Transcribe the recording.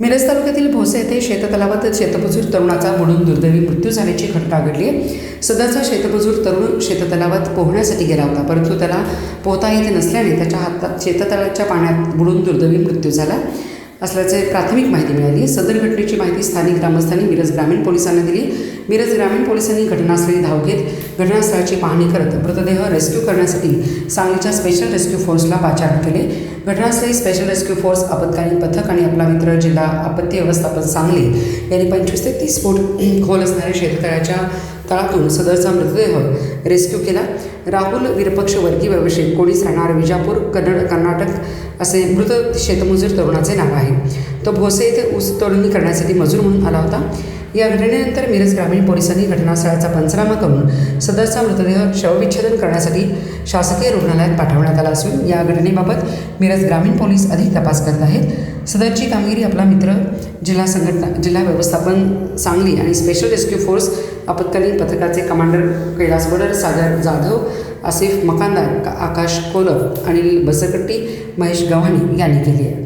मिरज तालुक्यातील भोसे येथे शेततलावात शेतमजूर तरुणाचा बुडून दुर्दैवी मृत्यू झाल्याची घटना घडली आहे. सदरचा शेतमजूर तरुण शेततलावात पोहण्यासाठी गेला होता परंतु त्याला पोहता येत नसल्याने त्याच्या हातात शेततळाच्या पाण्यात बुडून दुर्दैवी मृत्यू झाला. असल्याचे प्राथमिक माहिती मिळाली सदर घटनेची माहिती स्थानिक ग्रामस्थांनी मिरज ग्रामीण पोलिसांना दिली मिरज ग्रामीण पोलिसांनी घटनास्थळी धाव घेत घटनास्थळाची पाहणी करत मृतदेह रेस्क्यू करण्यासाठी सांगलीच्या स्पेशल रेस्क्यू फोर्सला पाचारण केले. घटनास्थळी स्पेशल रेस्क्यू फोर्स आपत्कालीन पथक आणि आपला मित्र जिल्हा आपत्ती व्यवस्थापन सांगली यांनी पंचवीस ते तीस फूट खोल असणाऱ्या शेततळ्याच्या तळातून सदरचा मृतदेह रेस्क्यू केला. राहुल विरपक्ष वर्गीय व्यवसायिक कोणीच राहणार विजापूर कन्नड कर्नाटक असे मृत शेतमजूर तरुणाचे नाव आहे. तो भोसे येथे ऊस तोडणी करण्यासाठी मजूर म्हणून आला होता. या घटनेनंतर मिरज ग्रामीण पोलिसांनी घटनास्थळाचा पंचनामा करून सदरचा मृतदेह शवविच्छेदन करण्यासाठी शासकीय रुग्णालयात पाठवण्यात आला असून या घटनेबाबत मिरज ग्रामीण पोलीस अधिक तपास करत आहेत. सदरची कामगिरी आपला मित्र जिल्हा संघटना जिल्हा व्यवस्थापन सांगली आणि स्पेशल रेस्क्यू फोर्स आपत्कालीन पथकाचे कमांडर कैलास बडर सागर जाधव आसिफ मकानदार आकाश कोलप अनिल बसकट्टी महेश गव्हाणे यांनी केली आहे.